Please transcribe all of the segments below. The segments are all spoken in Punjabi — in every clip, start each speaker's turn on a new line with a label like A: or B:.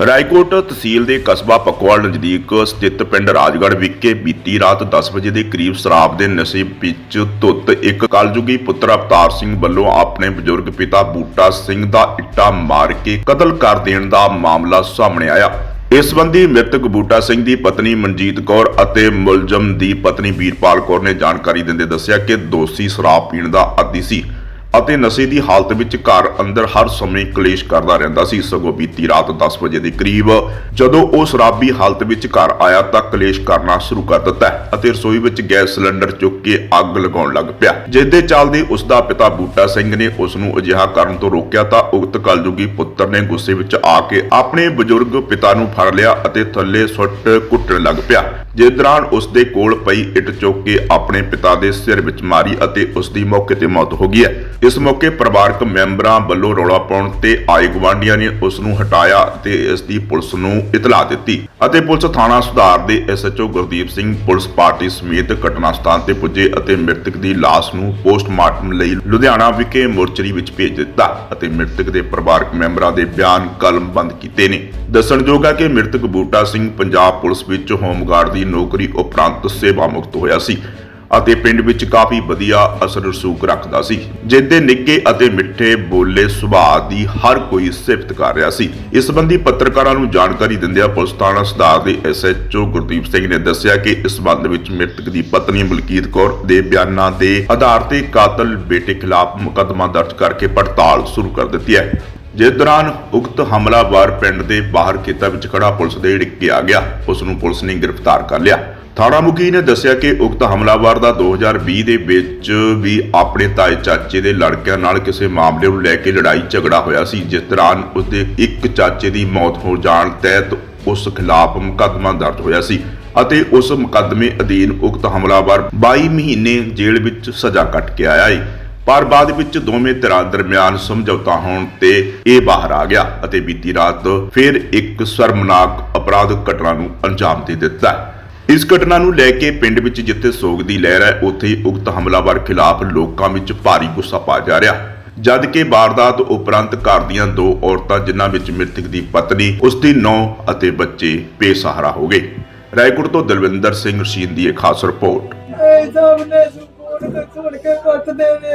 A: ਰਾਏਕੋਟ ਤਹਿਸੀਲ ਦੇ ਕਸਬਾ ਪਕਵਾਲ ਨਜ਼ਦੀਕ ਸਥਿਤ ਪਿੰਡ ਰਾਜਗੜ੍ਹ ਵਿਖੇ ਬੀਤੀ ਰਾਤ 10 ਵਜੇ ਦੇ ਕਰੀਬ ਸ਼ਰਾਬ ਦੇ ਨਸ਼ੇ ਵਿੱਚ ਧੁੱਤ ਇੱਕ ਕਲਯੁਗੀ ਪੁੱਤਰ ਅਵਤਾਰ ਸਿੰਘ ਵੱਲੋਂ ਆਪਣੇ ਬਜ਼ੁਰਗ ਪਿਤਾ ਬੂਟਾ ਸਿੰਘ ਦਾ ਇੱਟਾ ਮਾਰ ਕੇ ਕਤਲ ਕਰ ਦੇਣ ਦਾ ਮਾਮਲਾ ਸਾਹਮਣੇ ਆਇਆ। ਇਸ ਸੰਬੰਧੀ ਮ੍ਰਿਤਕ ਬੂਟਾ ਸਿੰਘ ਦੀ ਪਤਨੀ ਮਨਜੀਤ ਕੌਰ ਅਤੇ ਮੁਲਜ਼ਮ ਦੀ ਪਤਨੀ ਵੀਰਪਾਲ ਕੌਰ ਨੇ ਜਾਣਕਾਰੀ ਦਿੰਦੇ ਦੱਸਿਆ ਕਿ ਦੋਸ਼ੀ ਸ਼ਰਾਬ ਪੀਣ ਦਾ ਆਦੀ ਸੀ। ਅਤੇ ਨਸ਼ੇ ਦੀ ਹਾਲਤ ਵਿੱਚ ਘਰ ਅੰਦਰ ਹਰ ਸਮੇਂ ਕਲੇਸ਼ ਕਰਦਾ ਰਹਿੰਦਾ ਸੀ। ਸਗੋਂ ਬੀਤੀ ਰਾਤ 10 ਵਜੇ ਦੇ ਕਰੀਬ ਜਦੋਂ ਉਹ ਸ਼ਰਾਬੀ ਹਾਲਤ ਵਿੱਚ ਘਰ ਆਇਆ ਤਾਂ ਕਲੇਸ਼ ਕਰਨਾ ਸ਼ੁਰੂ ਕਰ ਦਿੱਤਾ ਅਤੇ ਰਸੋਈ ਵਿੱਚ ਗੈਸ ਸਿਲੰਡਰ ਚੁੱਕ ਕੇ ਅੱਗ ਲਗਾਉਣ ਲੱਗ ਪਿਆ। ਜਿਸ ਦੇ ਚੱਲਦੇ ਉਸ ਦਾ ਪਿਤਾ ਬੂਟਾ ਸਿੰਘ ਨੇ ਉਸ ਨੂੰ ਅਜਿਹਾ ਕਰਨ ਤੋਂ ਰੋਕਿਆ ਤਾਂ ਉਕਤ ਕਲਯੁਗੀ ਪੁੱਤਰ ਨੇ ਗੁੱਸੇ ਵਿੱਚ ਆ ਕੇ ਆਪਣੇ ਬਜ਼ੁਰਗ ਪਿਤਾ ਨੂੰ ਫੜ ਲਿਆ ਅਤੇ ਥੱਲੇ ਸੁੱਟ ਕੁੱਟਣ ਲੱਗ ਪਿਆ। ਜਿਸ ਦੌਰਾਨ ਉਸ ਦੇ ਕੋਲ ਪਈ ਇੱਟ ਚੁੱਕ ਕੇ ਆਪਣੇ ਪਿਤਾ ਦੇ ਸਿਰ ਵਿੱਚ ਮਾਰੀ ਅਤੇ ਉਸ ਦੀ ਮੌਕੇ ਤੇ ਮੌਤ ਹੋ ਗਈ ਹੈ। ਇਸ ਮੌਕੇ ਪਰਿਵਾਰਕ ਮੈਂਬਰਾਂ ਵੱਲੋਂ ਰੌਲਾ ਪਾਉਣ ਤੇ ਆਏ ਗਵਾਂਢੀਆਂ ਨੇ ਉਸ ਨੂੰ ਹਟਾਇਆ ਤੇ ਇਸ ਦੀ ਪੁਲਿਸ ਨੂੰ ਇਤਲਾਹ ਦਿੱਤੀ ਅਤੇ ਪੁਲਿਸ ਥਾਣਾ ਸੁਧਾਰ ਦੇ SHO Gurdeep Singh police party ਸਮੇਤ ਘਟਨਾ ਸਥਾਨ ਤੇ ਪੁੱਜੇ ਅਤੇ ਮ੍ਰਿਤਕ ਦੀ ਲਾਸ਼ ਨੂੰ ਪੋਸਟਮਾਰਟਮ ਲਈ ਲੁਧਿਆਣਾ ਵਿਖੇ ਮੋਰਚਰੀ ਵਿੱਚ ਭੇਜ ਦਿੱਤਾ ਅਤੇ ਮ੍ਰਿਤਕ ਦੇ ਪਰਿਵਾਰਕ ਮੈਂਬਰਾਂ ਦੇ ਬਿਆਨ ਕਲਮਬੰਦ ਕੀਤੇ ਨੇ। ਦੱਸਣਯੋਗ ਹੈ ਕਿ ਮ੍ਰਿਤਕ ਬੂਟਾ ਸਿੰਘ ਪੰਜਾਬ ਪੁਲਿਸ ਵਿੱਚ ਹੋਮਗਾਰਡ ਦੀ ਨੌਕਰੀ ਉਪਰੰਤ ਸੇਵਾ ਮੁਕਤ ਹੋਇਆ ਸੀ। ਅਤੇ ਪਿੰਡ ਵਿੱਚ ਕਾਫੀ ਵਧੀਆ ਅਸਰ ਰਸੂਖ ਰੱਖਦਾ ਸੀ। ਜਿੱਦੇ ਨਿੱਕੇ ਅਤੇ ਮਿੱਠੇ ਬੋਲੇ ਸੁਭਾਅ ਦੀ ਹਰ ਕੋਈ ਸਿਫਤ ਕਰ ਰਿਹਾ ਸੀ। ਇਸ ਸੰਬੰਧੀ ਪੱਤਰਕਾਰਾਂ ਨੂੰ ਜਾਣਕਾਰੀ ਦਿੰਦਿਆਂ ਪੁਲਿਸ ਥਾਣਾ ਸੁਧਾਰ ਦੇ ਐਸਐਚਓ ਗੁਰਦੀਪ ਸਿੰਘ ਨੇ ਦੱਸਿਆ ਕਿ ਇਸ ਸੰਬੰਧ ਵਿੱਚ ਮ੍ਰਿਤਕ ਦੀ ਪਤਨੀ ਮਲਕੀਤ ਕੌਰ ਦੇ ਬਿਆਨਾਂ ਦੇ ਆਧਾਰ ਤੇ ਕਾਤਲ ਬੇਟੇ ਖਿਲਾਫ ਮੁਕੱਦਮਾ ਦਰਜ ਕਰਕੇ ਪੜਤਾਲ ਸ਼ੁਰੂ ਕਰ ਦਿੱਤੀ ਹੈ। ਜਿਸ ਦੌਰਾਨ ਉਕਤ ਹਮਲਾਵਰ ਪਿੰਡ ਦੇ ਬਾਹਰ ਖੇਤਾਂ ਵਿੱਚ ਖੜਾ ਪੁਲਿਸ ਦੇ ਢਿੱਕੇ ਆ ਗਿਆ। ਉਸ ਨੂੰ ਪੁਲਿਸ ਨੇ ਗ੍ਰਿਫਤਾਰ ਕਰ ਲਿਆ। ਥਾਣਾ ਮੁਖੀ ਨੇ ਦੱਸਿਆ ਕਿ ਉਕਤ ਹਮਲਾਵਰ ਦਾ 2020 ਦੇ ਵਿੱਚ ਵੀ ਆਪਣੇ ਤਾਏ ਚਾਚੇ ਦੇ ਲੜਕਿਆਂ ਨਾਲ ਕਿਸੇ ਮਾਮਲੇ ਨੂੰ ਲੈ ਕੇ ਲੜਾਈ ਝਗੜਾ ਹੋਇਆ ਸੀ, ਜਿਸ ਦੌਰਾਨ ਉਸਦੇ ਇੱਕ ਚਾਚੇ ਦੀ ਮੌਤ ਹੋ ਜਾਣ ਤਹਿਤ ਉਸ ਖਿਲਾਫ ਮੁਕੱਦਮਾ ਦਰਜ ਹੋਇਆ ਸੀ ਅਤੇ ਉਸ ਮੁਕੱਦਮੇ ਅਧੀਨ ਉਕਤ ਹਮਲਾਵਰ 22 ਮਹੀਨੇ ਜੇਲ੍ਹ ਵਿੱਚ ਸਜ਼ਾ ਕੱਟ ਕੇ ਆਇਆ ਹੈ ਪਰ ਬਾਅਦ ਵਿੱਚ ਦੋਵੇਂ ਧਿਰਾਂ ਦਰਮਿਆਨ ਸਮਝੌਤਾ ਹੋਣ ਤੇ ਇਹ ਬਾਹਰ ਆ ਗਿਆ ਅਤੇ ਬੀਤੀ ਰਾਤ ਫਿਰ ਇੱਕ ਸ਼ਰਮਨਾਕ ਅਪਰਾਧਕ ਘਟਨਾ ਨੂੰ ਅੰਜਾਮ ਦੇ ਦਿੱਤਾ। ਇਸ ਘਟਨਾ ਨੂੰ ਲੈ ਕੇ ਪਿੰਡ ਵਿੱਚ ਜਿੱਥੇ ਸੋਗ ਦੀ ਲਹਿਰ ਹੈ ਉੱਥੇ ਹੀ ਉਕਤ ਹਮਲਾਵਰ ਖਿਲਾਫ ਲੋਕਾਂ ਵਿੱਚ ਭਾਰੀ ਗੁੱਸਾ ਪਾ ਜਾ ਰਿਹਾ। ਜਦ ਕਿ ਵਾਰਦਾਤ ਉਪਰੰਤ ਘਰ ਦੀਆਂ ਦੋ ਔਰਤਾਂ ਜਿਨ੍ਹਾਂ ਵਿੱਚ ਮ੍ਰਿਤਕ ਦੀ ਪਤਨੀ ਉਸ ਦੀ ਨੌ ਅਤੇ ਬੱਚੇ ਬੇਸਹਾਰਾ ਹੋ ਗਏ। ਰਾਏਕੋਟ ਤੋਂ ਦਲਵਿੰਦਰ ਸਿੰਘ ਰਸ਼ੀਦ ਦੀ ਇੱਕ ਖਾਸ ਰਿਪੋਰਟ।
B: ਸੁਪੋਰਟ ਤੇ ਕੇ ਨੇ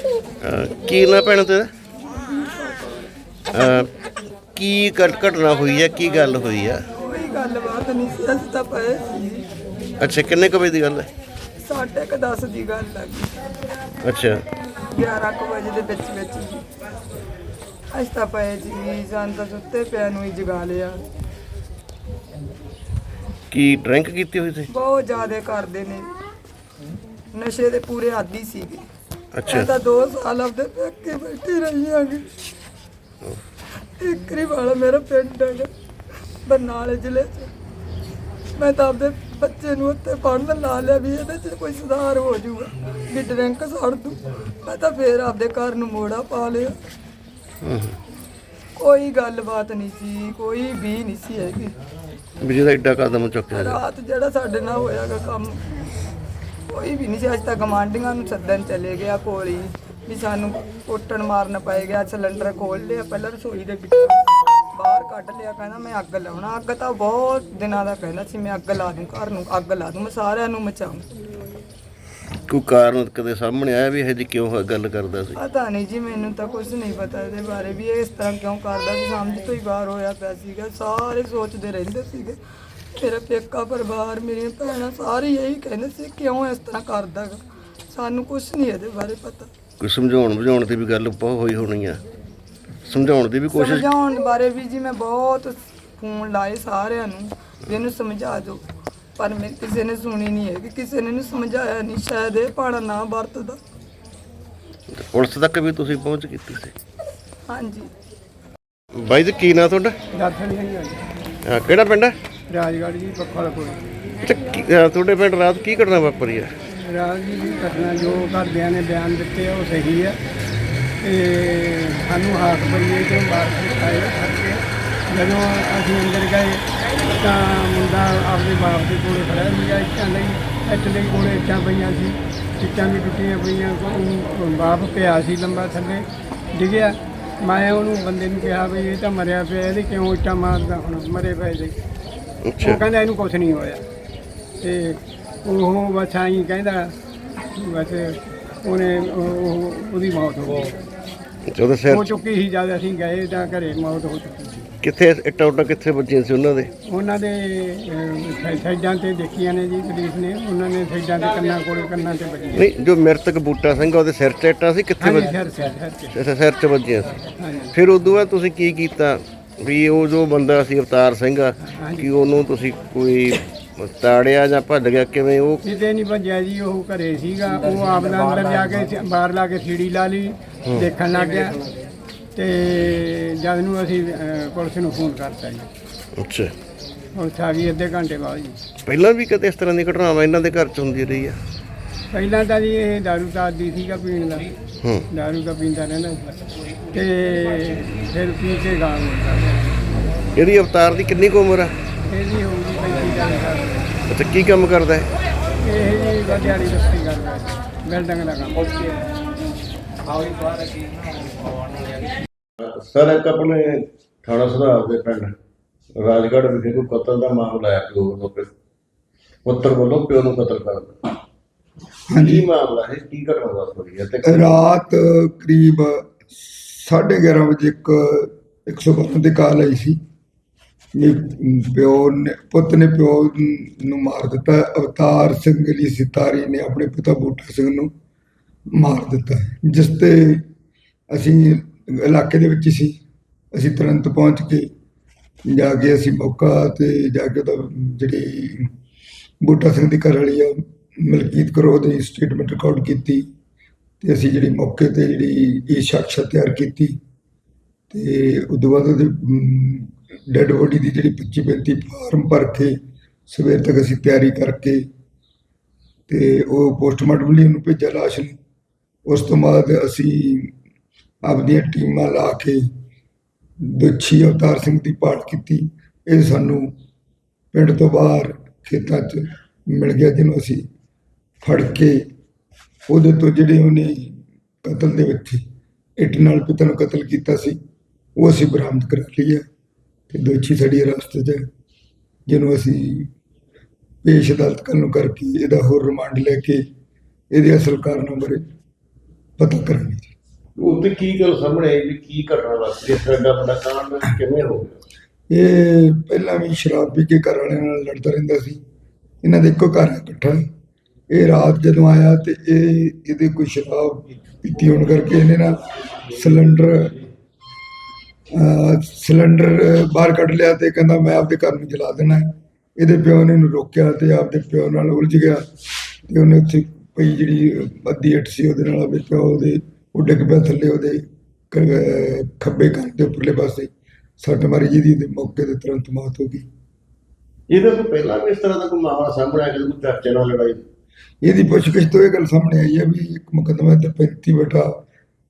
C: ਅਹ ਕੀ ਨਾ ਭੈਣ ਤੇ ਕੀ ਘਟ ਘਟਨਾ ਹੋਈ ਹੈ? ਕੀ ਗੱਲ ਹੋਈ ਹੈ?
B: ਕੋਈ ਗੱਲਬਾਤ ਨਹੀਂ ਸੀ ਅਸੀਂ ਤਾਂ ਪਏ ਸੀ।
C: ਅੱਛਾ ਕਿੰਨੇ ਕੁ ਵਜੇ ਦੀ ਗੱਲ ਹੈ?
B: ਸਾਢੇ ਕੁ ਦਸ ਦੀ ਗੱਲ ਲੱਗੀ
C: ਅੱਛਾ।
B: 11 ਕੁ ਵਜੇ ਦੇ ਵਿੱਚ ਵਿੱਚ ਜੀ ਅਸੀਂ ਤਾਂ ਪਏ ਜੀ ਸਾਨੂੰ ਤਾਂ ਸੁੱਤੇ ਪਿਆ ਨੂੰ ਹੀ ਜਗਾ ਲਿਆ।
C: ਕੀ ਡਰਿੰਕ ਕੀਤੀ ਹੋਈ ਸੀ?
B: ਬਹੁਤ ਜ਼ਿਆਦਾ ਕਰਦੇ ਨੇ। ਨਸ਼ੇ ਦੇ ਪੂਰੇ ਆਦੀ ਸੀਗੇ।
C: ਅੱਛਾ।
B: ਤਾਂ 2 ਸਾਲ ਆਪਦੇ ਪੱਕੇ ਬੈਠੀ ਰਹੀ ਆਂਗੀ ਇੱਕਰੀ ਵਾਲਾ ਮੇਰਾ ਪਿੰਡ ਹੈ ਬਰਨਾਲੇ ਜ਼ਿਲ੍ਹੇ ਚ। ਮੈਂ ਤਾਂ ਆਪਦੇ ਬੱਚੇ ਨੂੰ ਉੱਤੇ ਪੜ੍ਹਨ ਲਾ ਲਿਆ ਵੀ ਇਹਦੇ ਚ ਕੋਈ ਸੁਧਾਰ ਹੋ ਜਾਊਗਾ ਵੀ ਡਰਿੰਕ ਛੱਡ ਦੂ। ਮੈਂ ਤਾਂ ਫੇਰ ਆਪਦੇ ਘਰ ਨੂੰ ਮੋੜਾ ਪਾ ਲਿਆ। ਕੋਈ ਗੱਲਬਾਤ ਨਹੀਂ ਸੀ ਕੋਈ ਵੀ ਨਹੀਂ ਸੀ ਹੈਗੀ।
C: ਵੀ ਜਿਹਦਾ ਏਡਾ ਕਦਮ ਚੁੱਕਿਆ।
B: ਰਾਤ ਜਿਹੜਾ ਸਾਡੇ ਨਾਲ ਹੋਇਆਗਾ ਕੰਮ ਕੋਈ ਵੀ ਨਹੀਂ ਸੀ ਅੱਜ ਗਮਾਂਡੀਆਂ ਨੂੰ ਸੱਦਣ ਚਲੇ ਗਿਆ ਕੋਲੀ ਵੀ ਸਾਨੂੰ ਕੁੱਟਣ ਮਾਰਨ ਪਏ ਗਿਆ ਸਿਲੰਡਰ ਖੋਲ ਲਿਆ ਪਹਿਲਾਂ ਰਸੋਈ ਦੇ ਵਿੱਚ ਬਾਹਰ ਕੱਢ ਲਿਆ ਕਹਿੰਦਾ ਮੈਂ ਅੱਗ ਲਾਉਣਾ ਅੱਗ ਤਾਂ ਬਹੁਤ ਦਿਨਾਂ ਦਾ ਕਹਿੰਦਾ ਸੀ ਮੈਂ ਅੱਗ ਲਾ ਦੂੰ ਘਰ ਨੂੰ ਅੱਗ ਲਾ ਦੂੰ ਮੈਂ ਸਾਰਿਆਂ ਨੂੰ ਮਚਾਉਂ।
C: ਕੋਈ ਕਾਰਨ ਕਦੇ ਸਾਹਮਣੇ ਆਇਆ ਵੀ ਇਹ ਜੀ ਕਿਉਂ ਇਹ ਗੱਲ ਕਰਦਾ ਸੀ?
B: ਪਤਾ ਨਹੀਂ ਜੀ ਮੈਨੂੰ ਤਾਂ ਕੁਝ ਨਹੀਂ ਪਤਾ ਇਹਦੇ ਬਾਰੇ ਵੀ ਇਹ ਇਸ ਤਰ੍ਹਾਂ ਕਿਉਂ ਕਰਦਾ ਸੀ ਸਮਝ ਤੋਂ ਹੀ ਬਾਹਰ ਹੋਇਆ ਪਿਆ ਸੀਗਾ ਸਾਰੇ ਸੋਚਦੇ ਰਹਿੰਦੇ ਸੀਗੇ। ਮੇਰਾ ਪੇਕਾ ਪਰਿਵਾਰ ਮੇਰੀਆਂ ਭੈਣਾਂ ਸਾਰੇ ਇਹੀ ਕਹਿੰਦੇ ਸੀ ਕਿਉਂ ਇਸ ਤਰ੍ਹਾਂ ਕਰਦਾ ਗਾ? ਸਾਨੂੰ ਕੁਝ ਨਹੀਂ ਇਹਦੇ ਬਾਰੇ ਪਤਾ।
C: ਕੋਈ ਸਮਝਾਉਣ ਬੁਝਾਉਣ ਦੀ ਵੀ ਗੱਲ ਬਹੁਤ ਹੋਈ ਹੋਣੀ ਆ। ਸਮਝਾਉਣ ਦੀ ਵੀ ਕੋਸ਼ਿਸ਼
B: ਸਮਝਾਉਣ ਬਾਰੇ ਵੀ ਜੀ ਮੈਂ ਬਹੁਤ ਫੋਨ ਲਾਏ ਸਾਰਿਆਂ ਨੂੰ ਵੀ ਇਹਨੂੰ ਸਮਝਾ ਦਿਓ। ਪਰ ਮੈਂ ਕਿਸੇ ਨੇ ਸੁਣੀ ਨਹੀਂ ਹੈ ਕਿ ਕਿਸੇ ਨੇ ਇਹਨੂੰ ਸਮਝਾਇਆ ਨਹੀਂ ਸ਼ਾਇਦ ਇਹ ਪਾਣਾ ਨਾ ਵਰਤਦਾ।
C: ਪੁਲਿਸ ਤੱਕ ਵੀ ਤੁਸੀਂ ਪਹੁੰਚ ਕੀਤੀ ਸੀ।
B: ਹਾਂਜੀ।
C: ਬਾਈ ਜੀ ਕੀ ਨਾਂ ਤੁਹਾਡਾ?
D: ਦਰਸ਼ਨ ਨਹੀਂ ਹੋਈ
C: ਅਹ ਕਿਹੜਾ ਪਿੰਡ ਹੈ?
D: ਰਾਜਗੜ੍ਹ ਜੀ ਪੱਖਾ ਕੋਲ
C: ਅੱਛਾ ਕੀ- ਅਹ ਤੁਹਾਡੇ ਪਿੰਡ ਰਾਤ ਕੀ ਘਟਨਾ ਵਾਪਰੀ ਹੈ?
D: ਰਾਜ ਜੀ ਦੀ ਘਟਨਾ ਜੋ ਘਰਦਿਆਂ ਨੇ ਬਿਆਨ ਦਿੱਤੇ ਆ, ਉਹ ਸਹੀ ਹੈ। ਤੇ ਸਾਨੂੰ ਹਾਕ ਪਈਏ ਤੇ ਬਾਹਰ ਆਏ ਕਰਕੇ ਜਦੋਂ ਅਸੀਂ ਅੰਦਰ ਗਏ ਤਾਂ ਮੁੰਡਾ ਆਪਦੇ ਬਾਪ ਦੇ ਕੋਲ ਖੜਾ ਸੀਗਾ ਇੱਕਾਂ ਲਈ ਇੱਟ ਦੇ ਕੋਲੇ ਇੱਟਾਂ ਪਈਆਂ ਸੀ। ਇੱਟਾਂ ਵੀ ਟੁੱਟੀਆਂ ਪਈਆਂ ਉਹ ਬਾਪ ਪਿਆ ਸੀ ਲੰਬਾ ਥੱਲੇ ਡਿੱਗਿਆ। ਮੈਂ ਉਹਨੂੰ ਬੰਦੇ ਨੂੰ ਕਿਹਾ ਵੀ ਇਹ ਤਾਂ ਮਰਿਆ ਪਿਆ ਇਹਦੇ ਕਿਉਂ ਇੱਟਾਂ ਮਾਰਦਾ ਹੁਣ? ਮਰੇ ਪਏ ਦੇ
C: ਅੱਛਾ।
D: ਉਹ ਕਹਿੰਦਾ ਇਹਨੂੰ ਕੁਝ ਨਹੀਂ ਹੋਇਆ। ਤੇ ਉਹ ਬਸ ਆਈ ਕਹਿੰਦਾ ਬਸ ਉਹਨੇ ਉਹ- ਉਹ- ਉਹਦੀ ਮੌਤ ਹੋ ਗਈ।
C: ਸਿਰ
D: ਹੋ ਚੁੱਕੀ ਸੀ ਜਦ ਅਸੀਂ ਗਏ ਤਾਂ ਘਰੇ ਮੌਤ ਹੋ ਚੁੱਕੀ ਸੀ।
C: ਕਿੱਥੇ ਇੱਟਾਂ ਉੱਟਾਂ ਕਿੱਥੇ ਵੱਜੀਆਂ ਸੀ ਉਹਨਾਂ ਦੇ?
D: ਉਹਨਾਂ ਦੇ ਅਹ, ਸਾਈ- ਸਾਈਡਾਂ ਤੇ ਦੇਖੀਆਂ ਨੇ ਜੀ ਪੁਲਿਸ ਨੇ। ਉਹਨਾਂ ਨੇ ਸਾਈਡਾਂ ਤੇ ਕੰਨਾਂ ਕੋਲ ਕੰਨਾਂ ਤੇ ਵੱਜੀਆਂ।
C: ਨਹੀਂ ਜੋ ਮ੍ਰਿਤਕ ਬੂਟਾ ਸਿੰਘ ਆ, ਉਹਦੇ ਸਿਰ 'ਚ ਇੱਟਾਂ ਸੀ ਕਿੱਥੇ
D: ਹਾਂਜੀ ਸਿਰ ਸਿਰ ਸਿਰ ਤੇ।
C: ਅੱਛਾ ਸਿਰ 'ਚ ਵੱਜੀਆਂ ਸੀ।
D: ਹਾਂਜੀ।
C: ਫਿਰ ਉਦੋਂ ਬਾਅਦ ਤੁਸੀਂ ਕੀ ਕੀਤਾ? ਵੀ ਉਹ ਜੋ ਬੰਦਾ ਸੀ ਅਵਤਾਰ ਸਿੰਘ ਆ ਕਿ ਉਹਨੂੰ ਤੁਸੀਂ ਕੋਈ ਤਾੜਿਆ ਜਾਂ ਭੱਜ ਗਿਆ ਕਿਵੇਂ ਉਹ
D: ਕਿਤੇ ਨਹੀਂ ਭੱਜਿਆ ਜੀ ਉਹ ਘਰੇ ਸੀਗਾ ਉਹ ਆਪ ਦਾ ਅੰਦਰ ਜਾ ਕੇ ਬਾਹਰ ਲਾ ਕੇ ਸੀੜੀ ਲਾ ਲਈ ਦੇਖਣ ਲੱਗ ਗਿਆ। ਤੇ ਜਦ ਨੂੰ ਅਸੀਂ ਅਹ, ਪੁਲਿਸ ਨੂੰ ਫੋਨ ਕਰਤਾ ਜੀ।
C: ਅੱਛਾ।
D: ਪੁਲਿਸ ਆ ਗਈ ਅੱਧੇ ਘੰਟੇ ਬਾਅਦ ਜੀ।
C: ਪਹਿਲਾਂ ਵੀ ਕਦੇ ਇਸ ਤਰ੍ਹਾਂ ਦੀ ਘਟਨਾਵਾਂ ਇਹਨਾਂ ਦੇ ਘਰ 'ਚ ਹੁੰਦੀ ਰਹੀ ਆ?
D: ਪਹਿਲਾਂ ਤਾਂ ਜੀ ਇਹ ਦਾਰੂ ਤਾਂ ਆਦੀ ਸੀਗਾ ਪੀਣ ਦਾ।
C: ਹੂੰ।
D: ਦਾਰੂ ਤਾਂ ਪੀਂਦਾ ਰਹਿੰਦਾ ਸੀ। ਤੇ ਫਿਰ ਪੀ ਕੇ ਗਾਂ ਹੁੰਦਾ
C: ਇਹਦੀ ਅਵਤਾਰ ਦੀ ਕਿੰਨੀ ਕੁ ਉਮਰ ਆ?
D: ਇਹਦੀ ਹੋਊਗੀ 35 ਚਾਲੀ ਸਾਲ।
C: ਅੱਛਾ ਕੀ ਕੰਮ ਕਰਦਾ ਹੈ
D: ਇਹ ਜੀ ਗੜਿਆੜੀ ਰਸਤੀ ਕਰਦਾ। ਬਿਲਡਿੰਗ ਦਾ ਕੰਮ।
C: ਸਰ ਇੱਕ ਆਪਣੇ ਥਾਣਾ ਸੁਧਾਰ ਦੇ ਪਿੰਡ ਰਾਜਗੜ੍ਹ ਵਿਖੇ ਕੋਈ ਕਤਲ ਦਾ ਮਾਮਲਾ ਆਇਆ ਪਿਓ ਵੱਲੋਂ ਪਿ- ਪੁੱਤਰ ਵੱਲੋਂ ਪਿਓ ਨੂੰ ਕਤਲ ਕਰ ਦਿੱਤਾ। ਕੀ ਮਾਮਲਾ ਹੈ? ਕੀ ਘਟਨਾ ਵਾਪਰ ਹੋਈ ਹੈ? ਤੇ
E: ਰਾਤ ਕਰੀਬ 11:30 ਵਜੇ ਇੱਕ 112 ਤੇ ਕਾਲ ਆਈ ਸੀ। ਵੀ ਪਿਓ ਨੇ ਪੁੱਤ ਨੇ ਪਿਓ ਨੂੰ ਮਾਰ ਦਿੱਤਾ। ਅਵਤਾਰ ਸਿੰਘ ਜੀ ਸਿਤਾਰੀ ਨੇ ਆਪਣੇ ਪਿਤਾ ਬੂਟਾ ਸਿੰਘ ਨੂੰ ਮਾਰ ਦਿੱਤਾ। ਜਿਸ ਤੇ ਅਸੀਂ ਇਲਾਕੇ ਦੇ ਵਿੱਚ ਸੀ। ਅਸੀਂ ਤੁਰੰਤ ਪਹੁੰਚ ਕੇ ਜਾ ਕੇ ਅਸੀਂ ਮੌਕਾ ਤੇ ਜਾ ਕੇ ਜਿਹੜੀ ਬੂਟਾ ਸਿੰਘ ਦੀ ਘਰ ਵਾਲੀ ਆ ਮਲਕੀਤ ਕਰੋ ਉਹਦੀ ਸਟੇਟਮੈਂਟ ਰਿਕਾਰਡ ਕੀਤੀ ਤੇ ਅਸੀਂ ਜਿਹੜੀ ਮੌਕੇ ਤੇ ਜਿਹੜੀ ਇਹ ਸ਼ਖਸ ਤਿਆਰ ਕੀਤੀ ਤੇ ਉਦੋਂ ਬਾਅਦ ਉਹਦੀ ਡੈੱਡ ਬੋਡੀ ਦੀ ਜਿਹੜੀ 25 35 ਫਾਰਮ ਭਰ ਕੇ ਸਵੇਰ ਤੱਕ ਅਸੀਂ ਤਿਆਰੀ ਕਰਕੇ ਤੇ ਉਹ ਪੋਸਟਮਾਰਟਮ ਲਈ ਉਹਨੂੰ ਭੇਜਿਆ ਲਾਸ਼ ਨੂੰ। ਉਸ ਤੋਂ ਬਾਅਦ ਅਸੀਂ ਆਪਦੀਆਂ ਟੀਮਾਂ ਲਾ ਕੇ ਦੋਸ਼ੀ ਅਵਤਾਰ ਸਿੰਘ ਦੀ ਭਾਲ ਕੀਤੀ। ਇਹ ਸਾਨੂੰ ਪਿੰਡ ਤੋਂ ਬਾਹਰ ਖੇਤਾਂ 'ਚ ਮਿਲ ਗਿਆ, ਜਿਹਨੂੰ ਅਸੀਂ ਫੜ ਕੇ ਉਹਦੇ ਤੋਂ ਜਿਹੜੇ ਉਹਨੇ ਕਤਲ ਦੇ ਵਿੱਚ ਇੱਟ ਨਾਲ ਪਿਤਾ ਨੂੰ ਕਤਲ ਕੀਤਾ ਸੀ ਉਹ ਅਸੀਂ ਬਰਾਮਦ ਕਰ ਲਈ ਹੈ ਤੇ ਦੋਸ਼ੀ ਸਾਡੀ ਰਸਤੇ 'ਚ ਜਿਹਨੂੰ ਅਸੀਂ ਪੇਸ਼ ਅਦਾਲਤ ਕੱਲ੍ਹ ਨੂੰ ਕਰਕੇ ਇਹਦਾ ਹੋਰ ਰਿਮਾਂਡ ਲੈ ਕੇ ਇਹਦੇ ਅਸਲ ਕਾਰਨਾਂ ਬਾਰੇ ਪਤਾ ਕਰਾਂਗੇ ਜੀ।
C: ਉੱਤੇ ਕੀ ਗੱਲ ਸਾਹਮਣੇ ਆਈ ਵੀ ਕੀ ਘਟਨਾ ਵਾਪਰੀ ਇਸ ਤਰ੍ਹਾਂ ਦਾ ਵੱਡਾ ਕਾਂਡ ਕਿਵੇਂ ਹੋ ਗਿਆ?
E: ਇਹ ਪਹਿਲਾਂ ਵੀ ਸ਼ਰਾਬ ਪੀ ਕੇ ਘਰ ਵਾਲਿਆਂ ਨਾਲ ਲੜਦਾ ਰਹਿੰਦਾ ਸੀ ਇਹਨਾਂ ਦੇ ਇੱਕੋ ਘਰ ਹੈ ਇਕੱਠਾ ਇਹ ਰਾਤ ਜਦੋਂ ਆਇਆ ਤੇ ਇਹ ਇਹਦੇ ਕੋਈ ਸ਼ਰਾਬ ਪੀਤੀ ਹੋਣ ਕਰਕੇ ਇਹਨੇ ਨਾ ਸਿਲੰਡਰ ਸਿਲੰਡਰ ਬਾਹਰ ਕੱਢ ਲਿਆ ਤੇ ਕਹਿੰਦਾ ਮੈਂ ਆਪਦੇ ਘਰ ਨੂੰ ਜਲਾ ਦੇਣਾ ਇਹਦੇ ਪਿਓ ਨੇ ਇਹਨੂੰ ਰੋਕਿਆ ਤੇ ਆਪਦੇ ਪਿਓ ਨਾਲ ਉਲਝ ਗਿਆ ਤੇ ਉਹਨੇ ਉੱਥੇ ਪਈ ਜਿਹੜੀ ਅੱਧੀ ਇੱਟ ਸੀ ਉਹਦੇ ਨਾਲ ਆਪਦੇ ਪਿਓ ਦੇ ਉਹ ਡਿੱਗ ਪਿਆ ਥੱਲੇ ਉਹਦੇ ਖੱਬੇ ਕੰਨ ਦੇ ਉੱਪਰਲੇ ਪਾਸੇ। ਸੱਟ ਮਾਰੀ ਜਿਹਦੀ ਦੇ ਮੌਕੇ ਤੇ ਤੁਰੰਤ ਮੌਤ ਹੋ ਗਈ।
C: ਇਹਦੇ ਤੋਂ ਪਹਿਲਾਂ ਵੀ ਇਸ ਤਰ੍ਹਾਂ ਦਾ ਕੋਈ ਮਾਮਲਾ ਸਾਹਮਣੇ ਆਇਆ ਜਦੋਂ ਚਾਚੇ ਨਾਲ ਲੜਾਈ
E: ਇਹਦੀ ਪੁੱਛਗਿੱਛ ਤੋਂ ਇਹ ਗੱਲ ਸਾਹਮਣੇ ਆਈ ਹੈ ਵੀ ਇੱਕ ਮੁਕੱਦਮਾ ਤੇ 35 ਬਟਾ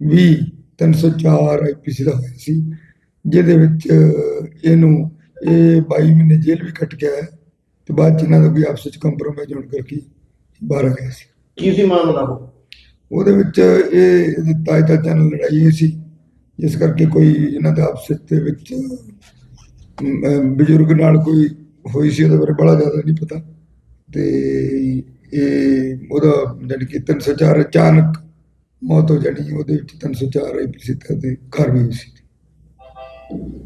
E: 20 304 ਆਈਪੀਸੀ ਦਾ ਹੋਇਆ ਸੀ ਜਿਹਦੇ ਵਿੱਚ ਇਹਨੂੰ ਇਹ 22 ਮਹੀਨੇ ਜੇਲ੍ਹ ਵੀ ਕੱਟ ਗਿਆ ਹੈ ਤੇ ਬਾਅਦ ਚ ਇਹਨਾਂ ਦਾ ਕੋਈ ਆਪਸ ਵਿੱਚ ਕੰਪਰੋਮਾਈਜ਼ ਹੋਣ ਕਰਕੇ ਬਾਹਰ ਆ ਗਿਆ ਸੀ।
C: ਕੀ ਸੀ ਮਾਮਲਾ ਉਹ?
E: ਉਹਦੇ ਵਿੱਚ ਇਹ ਇਹਦੇ ਤਾਏ ਚਾਚਾ ਨਾਲ ਲੜਾਈ ਹੋਈ ਸੀ ਜਿਸ ਕਰਕੇ ਕੋਈ ਇਹਨਾਂ ਦਾ ਆਪਸ ਦੇ ਵਿੱਚ ਬਜ਼ੁਰਗ ਨਾਲ ਕੋਈ ਹੋਈ ਸੀ ਉਹਦੇ ਬਾਰੇ ਬੜਾ ਜ਼ਿਆਦਾ ਨਹੀਂ ਪਤਾ। ਤੇ ਇਹ ਉਹਦਾ ਜਾਣੀ ਕਿ 304 ਅਚਾਨਕ ਮੌਤ ਹੋ ਜਾਣੀ, ਉਹਦੇ ਵਿੱਚ 304 ਆਈਪੀਸੀ ਤੇ ਕਾਰਵਾਈ ਹੋਈ ਸੀ।